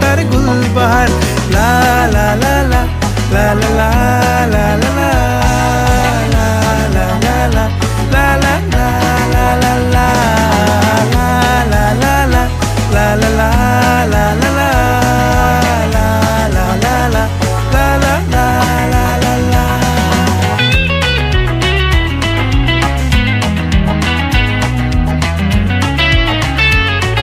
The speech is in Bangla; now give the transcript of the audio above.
তার গুলবাহার লা লা লা লা লা লা লা।